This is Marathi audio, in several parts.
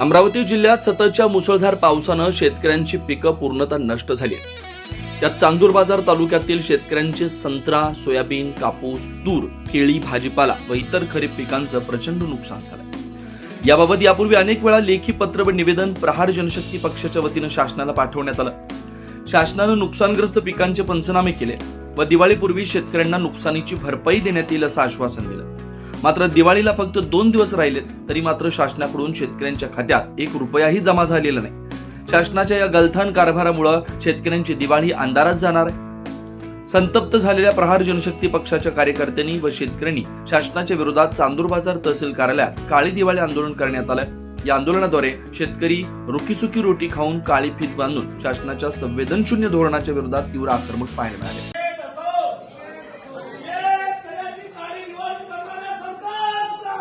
अमरावती जिल्ह्यात सततच्या मुसळधार पावसानं शेतकऱ्यांची पिकं पूर्णतः नष्ट झाली आहेत. त्यात चांदूर बाजार तालुक्यातील शेतकऱ्यांचे संत्रा सोयाबीन कापूस तूर केळी भाजीपाला व इतर खरीप पिकांचं प्रचंड नुकसान झालं याबाबत यापूर्वी अनेक वेळा लेखी पत्र व निवेदन प्रहार जनशक्ती पक्षाच्या वतीनं शासनाला पाठवण्यात आलं. शासनानं नुकसानग्रस्त पिकांचे पंचनामे केले व दिवाळीपूर्वी शेतकऱ्यांना नुकसानीची भरपाई देण्यात येईल असं आश्वासन दिलं. मात्र दिवाळीला फक्त दोन दिवस राहिलेत तरी मात्र शासनाकडून शेतकऱ्यांच्या खात्यात एक रुपयाही जमा झालेला नाही. शासनाच्या या गलथान कारभारामुळे शेतकऱ्यांची दिवाळी अंधारात जाणार आहे. संतप्त झालेल्या प्रहार जनशक्ती पक्षाच्या कार्यकर्त्यांनी व शेतकऱ्यांनी शासनाच्या विरोधात चांदूर बाजार तहसील कार्यालयात काळी दिवाळी आंदोलन करण्यात आलं या आंदोलनाद्वारे शेतकरी रुखीसुखी रोटी खाऊन काळी फीत बांधून शासनाच्या संवेदनशून्य धोरणाच्या विरोधात तीव्र आक्रमक पाहायला मिळाले शेतकऱ्याची काळी दिवाळी करणाऱ्या सरकारचा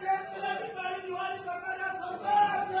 शेतकऱ्याची काळी दिवाळी करणाऱ्या सरकारचा